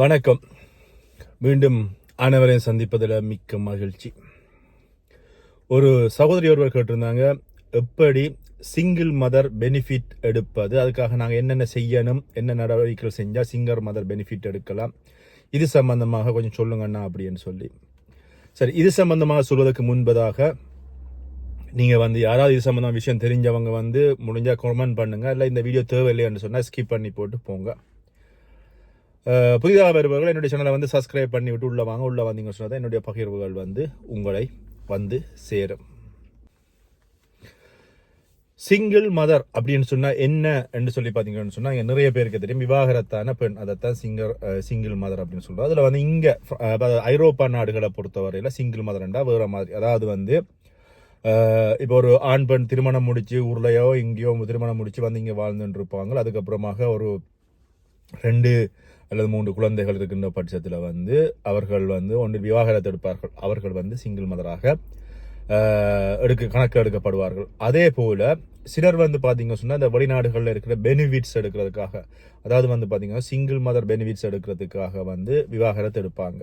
வணக்கம். மீண்டும் அனைவரையும் சந்திப்பதில் மிக்க மகிழ்ச்சி. ஒரு சகோதரி ஒருவர் கேட்டிருந்தாங்க எப்படி சிங்கிள் மதர் பெனிஃபிட் எடுப்பது? அதுக்காக நாங்கள் என்னென்ன செய்யணும்? என்ன நடவடிக்கைகள் செஞ்சால் சிங்கர் மதர் பெனிஃபிட் எடுக்கலாம்? இது சம்பந்தமாக கொஞ்சம் சொல்லுங்கண்ணா அப்படின்னு சொல்லி. சரி இது சம்பந்தமாக சொல்வதற்கு முன்பதாக நீங்கள் வந்து யாராவது இது சம்மந்தமான விஷயம் தெரிஞ்சவங்க வந்து முடிஞ்சால் கமெண்ட் பண்ணுங்கள் இல்லை இந்த வீடியோ தேவையில்லைன்னு சொன்னால் ஸ்கிப் பண்ணி போட்டு போங்க. புதிதாக வருபவர்கள் என்னுடைய சேனலை வந்து சப்ஸ்கிரைப் பண்ணி விட்டு உள்ளே வாங்க. உள்ளே வந்தீங்க சொன்னால் என்னுடைய பகிர்வுகள் வந்து உங்களை வந்து சேரும். சிங்கிள் மதர் அப்படின்னு சொன்னால் என்ன என்று சொல்லி பார்த்தீங்கன்னு சொன்னால் நிறைய பேருக்கு தெரியும். விவாகரத்தான பெண் அதைத்தான் சிங்கர் சிங்கிள் மதர் அப்படின்னு சொல்லுவோம் அதில் வந்து இங்கே ஐரோப்பா நாடுகளை பொறுத்தவரையில் சிங்கிள் மதர்ண்டா வேறு மாதிரி. அதாவது வந்து இப்போ ஒரு ஆண் பெண் திருமணம் முடித்து ஊர்லையோ எங்கேயோ திருமணம் முடித்து வந்து இங்கே வாழ்ந்துட்டு இருப்பாங்க. அதுக்கப்புறமாக ஒரு ரெண்டு அல்லது மூன்று குழந்தைகள் இருக்கின்ற பட்சத்தில் வந்து அவர்கள் வந்து ஒன்று விவாகரத்து எடுப்பார்கள். அவர்கள் வந்து சிங்கிள் மதராக எடுக்க கணக்கு எடுக்கப்படுவார்கள். அதே போல் சிலர் வந்து பார்த்தீங்க சொன்னால் இந்த வெளிநாடுகளில் இருக்கிற பெனிஃபிட்ஸ் எடுக்கிறதுக்காக அதாவது வந்து பார்த்தீங்கன்னா சிங்கிள் மதர் பெனிஃபிட்ஸ் எடுக்கிறதுக்காக வந்து விவாகரத்து எடுப்பாங்க.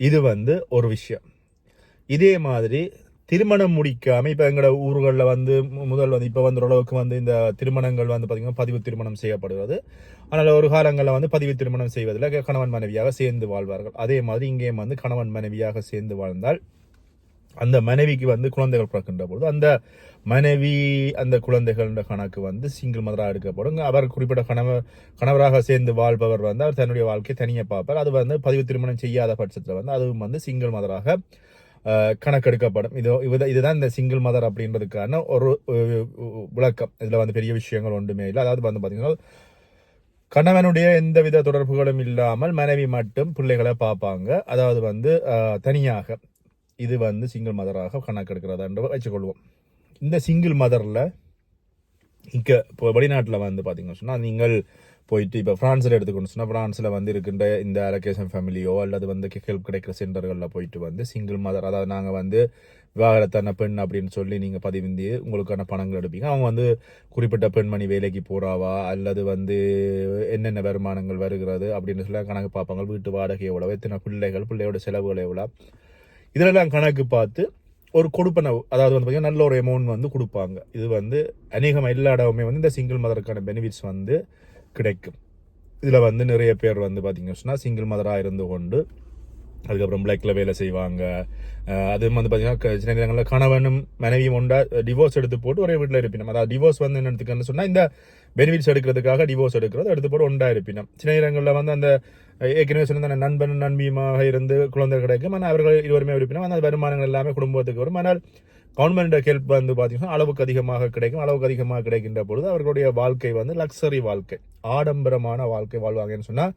இது வந்து ஒரு விஷயம். இதே மாதிரி திருமணம் முடிக்காமல் இப்போ எங்களோட ஊர்களில் வந்து முதல் வந்து இப்போ வந்து ஓரளவுக்கு வந்து இந்த திருமணங்கள் வந்து பார்த்திங்கன்னா பதிவு திருமணம் செய்யப்படுகிறது. ஆனால் ஒரு காலங்களில் வந்து பதிவு திருமணம் செய்வதில் கணவன் மனைவியாக சேர்ந்து வாழ்வார்கள். அதே மாதிரி இங்கேயும் வந்து கணவன் மனைவியாக சேர்ந்து வாழ்ந்தால் அந்த மனைவிக்கு வந்து குழந்தைகள் பிறக்கின்ற பொழுது அந்த மனைவி அந்த குழந்தைகள் கணக்கு வந்து சிங்கிள் மதராக எடுக்கப்படும். அவர் குறிப்பிட்ட கணவர் கணவராக சேர்ந்து வாழ்பவர் வந்து அவர் தன்னுடைய வாழ்க்கையை தனியாக பார்ப்பார். அது வந்து பதிவு திருமணம் செய்யாத பட்சத்தில் வந்து அதுவும் வந்து சிங்கிள் மதராக கணக்கெடுக்கப்படும். இது இது- இதுதான் இந்த சிங்கிள் மதர் அப்படின்றதுக்கான ஒரு விளக்கம். இதில் வந்து பெரிய விஷயங்கள் ஒன்றுமே இல்லை. அதாவது வந்து பார்த்தீங்கன்னா கணவனுடைய எந்தவித தொடர்புகளும் இல்லாமல் மனைவி மட்டும் பிள்ளைகளை பார்ப்பாங்க. அதாவது வந்து தனியாக இது வந்து சிங்கிள் மதராக கணக்கெடுக்கிறதா என்று வச்சுக்கொள்வோம் இந்த சிங்கிள் மதரில் இங்கே இப்போ வெளிநாட்டில் வந்து பார்த்தீங்கன்னு சொன்னால் நீங்கள் போயிட்டு இப்போ ஃப்ரான்ஸில் எடுத்துக்கணும் சொன்னால் ஃப்ரான்ஸில் வந்து இருக்கின்ற இந்த அலோகேஷன் ஃபேமிலியோ அல்லது வந்து ஹெல்ப் கிடைக்கிற சென்டர்களில் போயிட்டு வந்து சிங்கிள் மதர் அதாவது நாங்கள் வந்து விவாகரத்தான பெண் அப்படின்னு சொல்லி நீங்கள் பதிவிந்து உங்களுக்கான பணங்கள் எடுப்பீங்க. அவங்க வந்து குறிப்பிட்ட பெண்மணி வேலைக்கு போகிறாவா அல்லது வந்து என்னென்ன வருமானங்கள் வருகிறது? அப்படின்னு சொல்லி கணக்கு பார்ப்பாங்க. வீட்டு வாடகை எவ்வளோ எத்தனை பிள்ளைகள்? பிள்ளையோட செலவுகள் எவ்வளோ இதெல்லாம் கணக்கு பார்த்து ஒரு கொடுப்பனவு அதாவது வந்து பார்த்தீங்கன்னா நல்ல ஒரு அமௌண்ட் வந்து கொடுப்பாங்க. இது வந்து அநேகமாக எல்லா இடமுமே வந்து இந்த சிங்கிள் மதருக்கான பெனிஃபிட்ஸ் வந்து கிடைக்கும். இதில் வந்து நிறைய பேர் வந்து பார்த்திங்க சொன்னால் சிங்கிள் மதராக இருந்து கொண்டு அதுக்கப்புறம் பிளாக்ல வேலை செய்வாங்க. அது வந்து பார்த்தீங்கன்னா க- சில நேரங்களில் கணவனும் மனைவியும் உண்டா டிவோர்ஸ் எடுத்து போட்டு ஒரே வீட்டில் இருப்பினம். அதாவது டிவோர்ஸ் வந்து என்ன எடுத்துக்கன்னு சொன்னால் இந்த பெனிஃபிட்ஸ் எடுக்கிறதுக்காக டிவோர்ஸ் எடுக்கிறது எடுத்து போட்டு ஒன்றா இருப்பினம். சில நேரங்களில் வந்து அந்த ஏற்கனவே சொன்ன நண்பன் நண்பியுமாக இருந்து குழந்தை கிடைக்கும். ஆனால் அவர்கள் இருவருமே இருப்பினம். அந்த வருமானங்கள் எல்லாமே குடும்பத்துக்கு வரும். ஆனால் கவர்மெண்ட் ஹெல்ப் வந்து பார்த்தீங்கன்னா அளவுக்கு அதிகமாக கிடைக்கும். அளவுக்கு அதிகமாக கிடைக்கின்ற பொழுது அவர்களுடைய வாழ்க்கை வந்து லக்ஸரி வாழ்க்கை ஆடம்பரமான வாழ்க்கை வாழ்வாங்கன்னு சொன்னால்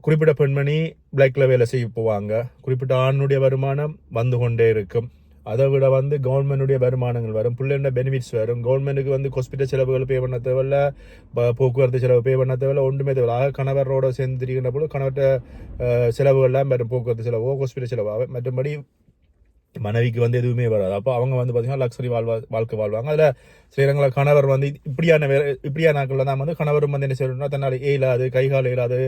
குறிப்பிட்ட பெண்மணி பிளாக்ல வேலை செய்ய போவாங்க. குறிப்பிட்ட ஆணுடைய வருமானம் வந்து கொண்டே இருக்கும். அதை விட வந்து கவர்மெண்ட்டுடைய வருமானங்கள் வரும். பிள்ளைங்க பெனிஃபிட்ஸ் வரும். கவர்மெண்ட்டுக்கு வந்து ஹாஸ்பிட்டல் செலவுகள் பே பண்ண தேவையில்ல. ப- போக்குவரத்து செலவு பே பண்ண தேவையில்ல. ஒன்றுமே தேவையில்ல. ஆக கணவரோட சேர்ந்து திரிகின்ற போது கணவர்கிட்ட செலவுகள்லாம் வரும். போக்குவரத்து செலவோ ஹாஸ்பிட்டல் செலவோ. மற்றபடி மனைவிக்கு வந்து எதுவுமே வராது. அப்போ அவங்க வந்து பார்த்தீங்கன்னா லக்ஸரி வாழ்வா வாழ்க்கை வாழ்வாங்க. அதில் சில கணவர் வந்து இப்படியான வேறு இப்படியான நாட்களில் தான் வந்து கணவரும் வந்து என்ன செய்யணும்னா தன்னால் இயலாது கைகால் இயலாது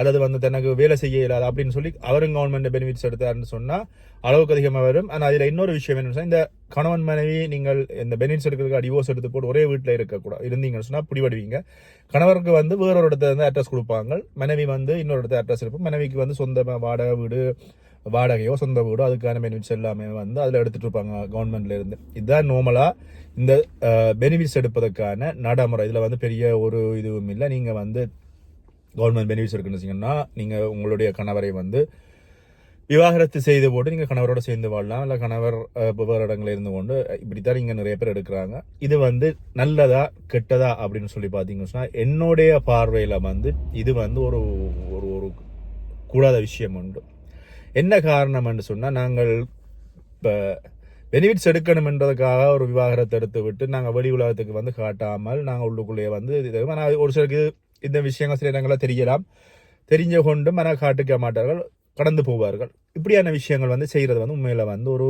அல்லது வந்து தனக்கு வேலை செய்ய இயலாது அப்படின்னு சொல்லி அவரும் கவர்மெண்ட் பெனிஃபிட்ஸ் எடுத்தாருன்னு சொன்னால் அளவுக்கு அதிகமாக வரும். ஆனால் அதில் இன்னொரு விஷயம் என்னன்னு இந்த கணவன் மனைவி நீங்கள் இந்த பெனிஃபிட்ஸ் எடுக்கிறதுக்கு டிவோர்ஸ் எடுத்து போட்டு ஒரே வீட்டில் இருக்கக்கூடாது இருந்தீங்கன்னு சொன்னால் பிடிபடுவீங்க. கணவருக்கு வந்து வேறொரு இடத்துல இருந்து அட்ரஸ் கொடுப்பாங்க. மனைவி வந்து இன்னொரு இடத்துல அட்ரஸ் இருக்கும். மனைவிக்கு வந்து சொந்தமாக வாடகை வீடு வாடகையோ சொந்த வீடோ அதுக்கான பெனிஃபிட்ஸ் எல்லாமே வந்து அதில் எடுத்துட்டு இருப்பாங்க கவர்மெண்ட்லேருந்து இதுதான் நார்மலாக இந்த பெனிஃபிட்ஸ் எடுப்பதற்கான நடைமுறை. இதில் வந்து பெரிய ஒரு இதுவும் இல்லை. நீங்கள் வந்து கவர்மெண்ட் பெனிஃபிட்ஸ் இருக்குன்னு வச்சிங்கன்னா நீங்கள் உங்களுடைய கணவரை வந்து விவாகரத்து செய்து போட்டு நீங்கள் கணவரோட சேர்ந்து வாழலாம். இல்லை கணவர் வேறு இடங்களில் இருந்து கொண்டு இப்படி தான் இங்கே நிறைய பேர் எடுக்கிறாங்க. இது வந்து நல்லதா கெட்டதா அப்படின்னு சொல்லி பார்த்தீங்கன்னு என்னுடைய பார்வையில் வந்து இது வந்து ஒரு ஒரு ஒரு கூடாத விஷயம் உண்டு. என்ன காரணம்னு சொன்னால் நாங்கள் இப்போ பெனிஃபிட்ஸ் எடுக்கணுமென்றதுக்காக ஒரு விவாகரத்தை எடுத்து விட்டு நாங்கள் வெளி உலகத்துக்கு வந்து காட்டாமல் நாங்கள் உள்ளுக்குள்ளேயே வந்து இது ஆனால் ஒரு சிலருக்கு இந்த விஷயங்கள் சில இடங்களில் தெரியலாம். தெரிஞ்ச கொண்டும் ஆனால் காட்டுக்க மாட்டார்கள் கடந்து போவார்கள். இப்படியான விஷயங்கள் வந்து செய்கிறது வந்து உண்மையில் வந்து ஒரு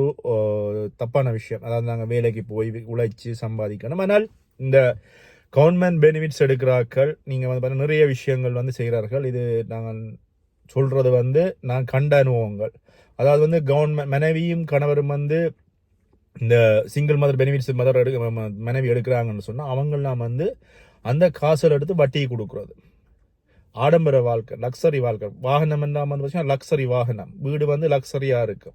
தப்பான விஷயம். அதாவது நாங்கள் வேலைக்கு போய் உழைச்சி சம்பாதிக்கணும். ஆனால் இந்த கவர்மெண்ட் பெனிஃபிட்ஸ் எடுக்கிறார்கள் நீங்கள் வந்து பார்த்தீங்கன்னா நிறைய விஷயங்கள் வந்து செய்கிறார்கள். இது நாங்கள் சொல்கிறது வந்து நான் கண்ட அனுபவங்கள். அதாவது வந்து கவர்மெண்ட் மனைவியும் கணவரும் வந்து இந்த சிங்கிள் மதர் பெனிஃபிட்ஸ் மதர் எடுக்க ம- மனைவி எடுக்கிறாங்கன்னு சொன்னால் அவங்களாம் வந்து அந்த காசில் எடுத்து வட்டியை கொடுக்குறது. ஆடம்பர வாழ்க்கை லக்ஸரி வாழ்க்கை. வாகனம் என்ன வந்து பார்த்தீங்கன்னா லக்ஸரி வாகனம். வீடு வந்து லக்ஸரியாக இருக்கும்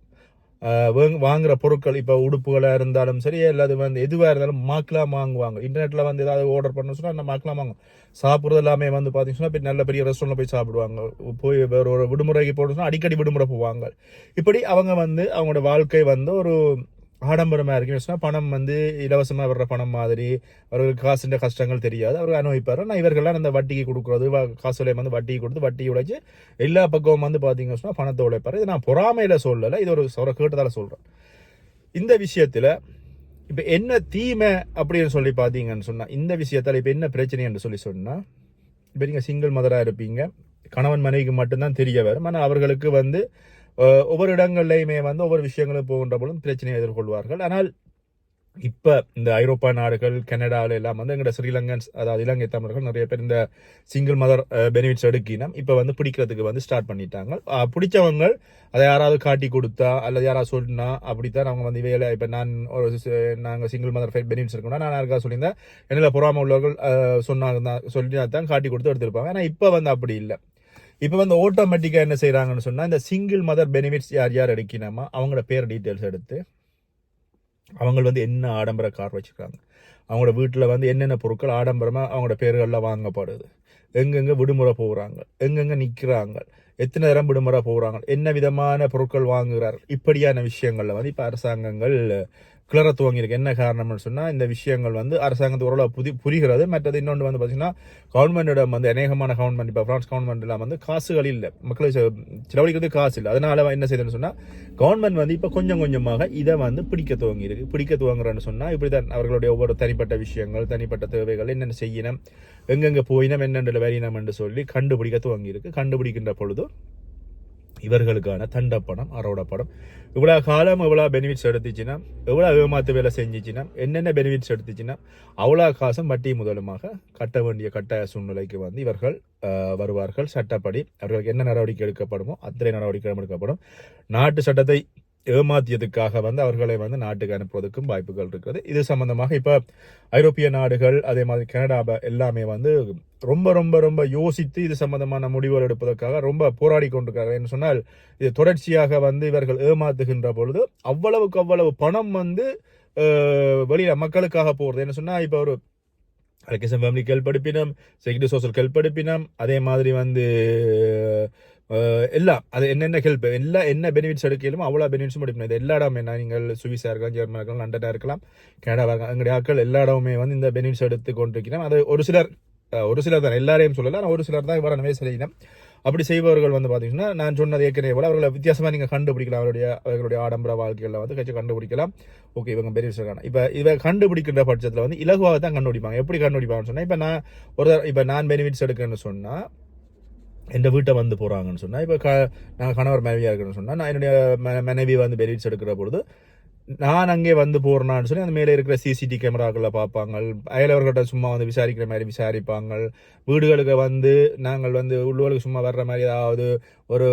வாங்குற பொருட்கள் இப்போ உடுப்புகளாக இருந்தாலும் சரி அல்லது வந்து எதுவாக இருந்தாலும் மாக்கெலாம் வாங்குவாங்க. இன்டர்நெட்டில் வந்து ஏதாவது ஆர்டர் பண்ண சொன்னால் அந்த மாக்கெலாம் வாங்குவோம் சாப்பிட்றது எல்லாமே வந்து பார்த்தீங்கன்னா இப்போ நல்ல பெரிய ரெஸ்டாரண்ட்டில் போய் சாப்பிடுவாங்க. போய் வேற ஒரு விடுமுறைக்கு போகணும்னா அடிக்கடி விடுமுறை போவாங்க. இப்படி அவங்க வந்து அவங்களோட வாழ்க்கை வந்து ஒரு ஆடம்பரமாக இருக்குன்னு சொன்னால் பணம் வந்து இலவசமாக வர்ற பணம் மாதிரி அவர்களுக்கு காசுன்ற கஷ்டங்கள் தெரியாது. அவர் அனுபவிப்பார் நான் இவர்கள்லாம் அந்த வட்டிக்கு கொடுக்குறது காசு வந்து வட்டிக்கு கொடுத்து வட்டி உழைச்சி எல்லா பக்கமும் வந்து பார்த்தீங்கன்னு சொன்னால் பணத்தை உழைப்பார் இது நான் பொறாமையில் சொல்லலை இது ஒரு சொல்கிற கேட்டதால் சொல்கிறேன் இந்த விஷயத்தில் இப்போ என்ன தீமை அப்படின்னு சொல்லி பார்த்தீங்கன்னு சொன்னால் இந்த விஷயத்தில் இப்போ என்ன பிரச்சனைன்னு சொல்லி சொன்னால் இப்போ நீங்கள் சிங்கிள் மதராக இருப்பீங்க. கணவன் மனைவிக்கு மட்டும்தான் தெரிய வரும். ஆனால் அவர்களுக்கு வந்து ஒவ்வொரு இடங்கள்லையுமே வந்து ஒவ்வொரு விஷயங்களும் போகின்ற பொழுதும் பிரச்சனையை எதிர்கொள்வார்கள் ஆனால் இப்போ இந்த ஐரோப்பா நாடுகள் கனடாவில் எல்லாம் வந்து எங்களோட ஸ்ரீலங்கன்ஸ் அதாவது இலங்கை தமிழர்கள் நிறைய பேர் இந்த சிங்கிள் மதர் பெனிஃபிட்ஸ் எடுக்கினம் இப்போ வந்து பிடிக்கிறதுக்கு வந்து ஸ்டார்ட் பண்ணிட்டாங்க பிடிச்சவங்க அதை யாராவது காட்டி கொடுத்தா அல்லது யாராவது சொன்னா அப்படித்தான் அவங்க வந்து வேலை இப்போ நான் ஒரு நாங்கள் சிங்கிள் மதர் பெனிஃபிட்ஸ் இருக்கோம்னா நான் யாருக்காவது சொல்லியிருந்தேன் என்னில் பொறாமல் உள்ளவர்கள் சொன்னாங்க தான் சொல்லி தான் காட்டி கொடுத்து எடுத்திருப்பாங்க ஆனால் இப்போ வந்து அப்படி இல்லை இப்போ வந்து ஆட்டோமேட்டிக்காக என்ன செய்கிறாங்கன்னு சொன்னால் இந்த சிங்கிள் மதர் பெனிஃபிட்ஸ் யார் யார் எடுக்கணுமா அவங்களோட பேர் டீட்டெயில்ஸ் எடுத்து அவங்க வந்து என்ன ஆடம்பர கார் வச்சுருக்காங்க. அவங்களோட வீட்டில் வந்து என்னென்ன பொருட்கள் ஆடம்பரமாக அவங்களோட பேர்களில் வாங்கப்படுது. எங்கெங்கே விடுமுறை போகிறாங்க எங்கெங்கே நிற்கிறாங்க எத்தனை நேரம் விடுமுறை போகிறாங்க என்ன விதமான பொருட்கள் வாங்குகிறார்கள் இப்படியான விஷயங்களில் வந்து இப்போ அரசாங்கங்கள் கிளற துவங்கியிருக்கு. என்ன காரணம்னு சொன்னால் இந்த விஷயங்கள் வந்து அரசாங்கத்து ஓரளவு புதி புரிகிறது. மற்றது இன்னொன்று வந்து பார்த்தீங்கன்னா கவர்மெண்டிடம் வந்து அநேகமான கவர்மெண்ட் இப்போ ஃப்ரான்ஸ் கவர்மெண்ட்லாம் வந்து காசுகள் இல்லை. மக்களுக்கு செலவழிக்கிறது காசு இல்லை. அதனால என்ன செய்யுதுன்னு சொன்னால் கவர்மெண்ட் வந்து இப்போ கொஞ்சம் கொஞ்சமாக இதை வந்து பிடிக்க துவங்கியிருக்கு. பிடிக்க துவங்குறேன்னு சொன்னால் இப்படி தான் அவர்களுடைய ஒவ்வொரு தனிப்பட்ட விஷயங்கள் தனிப்பட்ட தேவைகள் என்னென்ன செய்யணும் எங்கெங்கே போயினம் என்னென்ன வரினம் என்று சொல்லி கண்டுபிடிக்க துவங்கியிருக்கு. கண்டுபிடிக்கின்ற பொழுது இவர்களுக்கான தண்டப்படம் அரோடப்படம் இவ்வளோ காலம் எவ்வளோ பெனிஃபிட்ஸ் எடுத்துச்சுன்னா எவ்வளோ ஏமாத்து வேலை செஞ்சிச்சுன்னா என்னென்ன பெனிஃபிட்ஸ் எடுத்துச்சுன்னா அவ்வளோ காசும் வட்டி முதலுமாக கட்ட வேண்டிய கட்டாய சூழ்நிலைக்கு வந்து இவர்கள் வருவார்கள். சட்டப்படி அவர்களுக்கு என்ன நடவடிக்கை எடுக்கப்படுமோ அத்தனை நடவடிக்கை எடுக்கப்படும். நாட்டு சட்டத்தை ஏமாத்தியதுக்காக வந்து அவர்களை வந்து நாட்டுக்கு அனுப்புவதற்கும் வாய்ப்புகள் இருக்கிறது. இது சம்பந்தமாக இப்போ ஐரோப்பிய நாடுகள் அதே மாதிரி கனடா எல்லாமே வந்து ரொம்ப ரொம்ப ரொம்ப யோசித்து இது சம்பந்தமான முடிவுகள் எடுப்பதற்காக ரொம்ப போராடி கொண்டிருக்காங்க என்று சொன்னால் இது தொடர்ச்சியாக வந்து இவர்கள் ஏமாத்துகின்ற பொழுது அவ்வளவுக்கு அவ்வளவு பணம் வந்து வெளியில் மக்களுக்காக போகிறது. என்ன சொன்னால் இப்போ ஒரு அலகேசன் ஃபேமிலி கேள்படுப்பினம் செக்யூரிட்டி சோசியல் கெல்படுப்பினம் அதே மாதிரி வந்து எல்லாம் அது என்னென்ன ஹெல்ப் எல்லாம் என்ன பெனிஃபிட்ஸ் எடுக்கலுமோ அவ்வளோ பெனிஃபிட்ஸும் எடுக்கணும் இது எல்லா இடமே என்ன நீங்கள் சுவிஸாக இருக்கலாம் ஜெர்மனாக இருக்கலாம் லண்டனாக இருக்கலாம் கனடாவாக இருக்கலாம் எங்களுடைய ஆட்கள் எல்லா இடமுமே வந்து இந்த பெனிஃபிட்ஸ் எடுத்து கொண்டிருக்கிறோம் அது ஒரு சிலர் ஒரு சிலர் தான் எல்லாரையும் சொல்லலை ஆனால் ஒரு சிலர் தான் இவ்வாறு செய்யணும் அப்படி செய்பவர்கள் வந்து பார்த்தீங்கன்னா நான் சொன்னது ஏற்கனவே போல அவர்களை வித்தியாசமாக நீங்கள் கண்டுபிடிக்கலாம் அவருடைய அவர்களுடைய ஆடம்பர வாழ்க்கையில் வந்து கட்சி கண்டுபிடிக்கலாம் ஓகே இவங்க பெரிய இருக்காங்க இப்போ இதை கண்டுபிடிக்கின்ற பட்சத்தில் வந்து இலகுவாக தான் கண்டுபிடிப்பாங்க எப்படி கண்டுபிடிப்பாங்கன்னு சொன்னால் இப்போ நான் ஒரு இப்போ நான் பெனிஃபிட்ஸ் எடுக்கணும்னு சொன்னால் எந்த வீட்டை வந்து போகிறாங்கன்னு சொன்னால் இப்போ க நான் கணவர் மனைவியாக இருக்கணும்னு சொன்னால் நான் என்னுடைய ம- மனைவி வந்து பெனிஃபிட்ஸ் எடுக்கிற பொழுது நான் அங்கே வந்து போறேனான்னு சொல்லி அந்த மேலே இருக்கிற சிசிடி கேமராக்களை பார்ப்பாங்க அயலவர்கிட்ட சும்மா வந்து விசாரிக்கிற மாதிரி விசாரிப்பாங்க வீடுகளுக்கு வந்து நாங்கள் வந்து உள்ளுகளுக்கு சும்மா வர்ற மாதிரி ஏதாவது ஒரு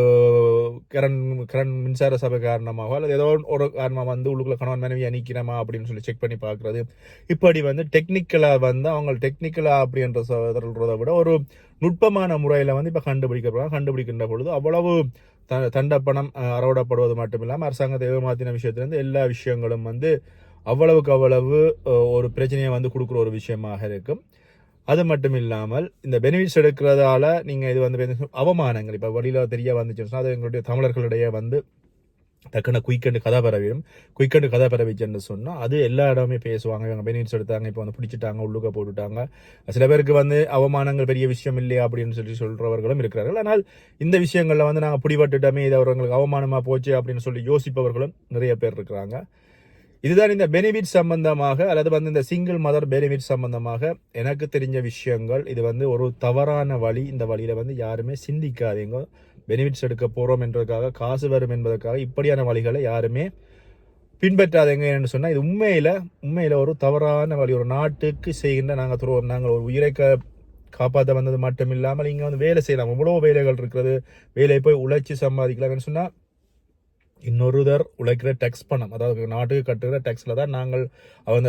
கரண் கரண் மின்சார சபை காரணமாக அல்லது ஏதோ ஒரு காரணமாக வந்து உள்ளுக்குள்ள கணவன் மனைவி அணிக்கிறமா அப்படின்னு சொல்லி செக் பண்ணி பார்க்குறது. இப்படி வந்து டெக்னிக்கலாக வந்து அவங்க டெக்னிக்கலாக அப்படின்ற சொல்றதை விட ஒரு நுட்பமான முறையில் வந்து இப்போ கண்டுபிடிக்கப்படுறாங்க கண்டுபிடிக்கின்ற பொழுது அவ்வளவு த தண்டப்பணம் அறவிடப்படுவது மட்டும் இல்லாமல் அரசாங்கத்தை ஏமாத்தின விஷயத்துலேருந்து எல்லா விஷயங்களும் வந்து அவ்வளவுக்கு அவ்வளவு ஒரு பிரச்சனையை வந்து கொடுக்குற ஒரு விஷயமாக இருக்கும். அது மட்டும் இல்லாமல் இந்த பெனிஃபிட்ஸ் எடுக்கிறதால நீங்கள் இது வந்து அவமானங்கள். இப்போ வெளியில் தெரிய வந்துச்சுன்னா அது எங்களுடைய தமிழர்களிடையே வந்து டக்குன்னு குயிக்கண்டு கதை பரவிடும் குயிக்கண்டு கதை பரவிச்சுன்னு சொன்னால் அது எல்லா இடமே பேசுவாங்க. இவங்க பெனிஃபிட்ஸ் எடுத்தாங்க இப்போ வந்து பிடிச்சிட்டாங்க உள்ளுக்க போட்டுட்டாங்க. சில பேருக்கு வந்து அவமானங்கள் பெரிய விஷயம் இல்லையா அப்படின்னு சொல்லி சொல்கிறவர்களும் இருக்கிறார்கள். ஆனால் இந்த விஷயங்களில் வந்து நாங்கள் பிடிபட்டுட்டோமே இது அவர்களுக்கு அவமானமாக போச்சு அப்படின்னு சொல்லி யோசிப்பவர்களும் நிறைய பேர் இருக்கிறாங்க. இதுதான் இந்த பெனிஃபிட் சம்பந்தமாக அல்லது வந்து இந்த சிங்கிள் மதர் பெனிஃபிட் சம்பந்தமாக எனக்கு தெரிஞ்ச விஷயங்கள். இது வந்து ஒரு தவறான வழி. இந்த வழியில் வந்து யாருமே சிந்திக்காதீங்க. பெனிஃபிட்ஸ் எடுக்க போகிறோம் என்றதுக்காக காசு வரும் என்பதற்காக இப்படியான வழிகளை யாருமே பின்பற்றாதங்க என்னென்னு சொன்னால் இது உண்மையில் உண்மையில் ஒரு தவறான வழி. ஒரு நாட்டுக்கு செய்கின்ற நாங்கள் துறோ நாங்கள் ஒரு உயிரை க காப்பாற்ற வந்தது மட்டும் இல்லாமல் இங்கே வந்து வேலை செய்யலாம். இவ்வளோ வேலைகள் இருக்கிறது. வேலையை போய் உழைச்சி சம்பாதிக்கலாம்னு சொன்னால் இன்னொருதர் உழைக்கிற டேக்ஸ் பணம். அதாவது நாட்டுக்கு கட்டுகிற டேக்ஸில் தான் நாங்கள் அவங்க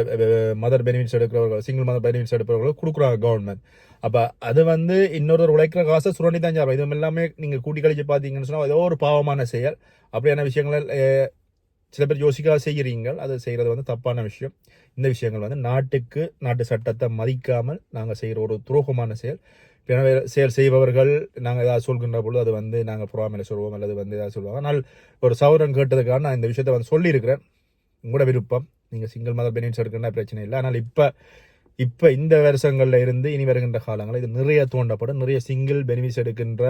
மதர் பெனிஃபிட்ஸ் எடுக்கிறவர்கள் சிங்கிள் மதர் பெனிஃபிட்ஸ் எடுக்கிறவர்கள் கொடுக்குறாங்க கவர்மெண்ட் அப்போ அது வந்து இன்னொருத்தர் உழைக்கிற காசை சுரண்டி தான் சாப்பிடும் இது எல்லாமே நீங்கள் கூட்டி கழிச்சு பார்த்தீங்கன்னு சொன்னால் ஏதோ ஒரு பாவமான செயல். அப்படியான விஷயங்கள் சில பேர் யோசிக்காக செய்கிறீங்க அது செய்கிறது வந்து தப்பான விஷயம். இந்த விஷயங்கள் வந்து நாட்டுக்கு நாட்டு சட்டத்தை மதிக்காமல் நாங்கள் செய்கிற ஒரு துரோகமான செயல். எனவே செயல் செய்பவர்கள் நாங்கள் ஏதாவது சொல்கின்ற பொழுது அது வந்து நாங்கள் புறாமையில் சொல்வோம் அல்லது வந்து ஏதாவது சொல்லுவாங்க ஆனால் ஒரு சௌரன் கேட்டதுக்காக நான் இந்த விஷயத்தை வந்து சொல்லியிருக்கிறேன். உங்களோட விருப்பம். நீங்கள் சிங்கிள் மதர் பெனிஃபிட்ஸ் எடுக்கணும்னா பிரச்சனை இல்லை. ஆனால் இப்போ இப்போ இந்த வருஷங்களில் இருந்து இனி வருகின்ற காலங்களில் இது நிறைய தோண்டப்படும். நிறைய சிங்கிள் பெனிஃபிட்ஸ் எடுக்கின்ற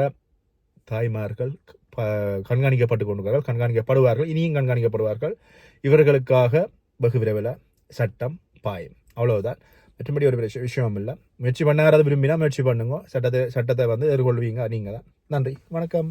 தாய்மார்கள் ப கண்காணிக்கப்பட்டு கொண்டுவார்கள் கண்காணிக்கப்படுவார்கள் இனியும் கண்காணிக்கப்படுவார்கள். இவர்களுக்காக வெகு விரைவில் சட்டம் பாயம். அவ்வளவுதான். மற்றபடி ஒரு விஷயம் விஷயம் இல்லை முயற்சி பண்ணாத விரும்பினா முயற்சி பண்ணுங்க. சட்டத்தை சட்டத்தை வந்து எதிர்கொள்வீங்க. நீங்கள் தான் நன்றி. வணக்கம்.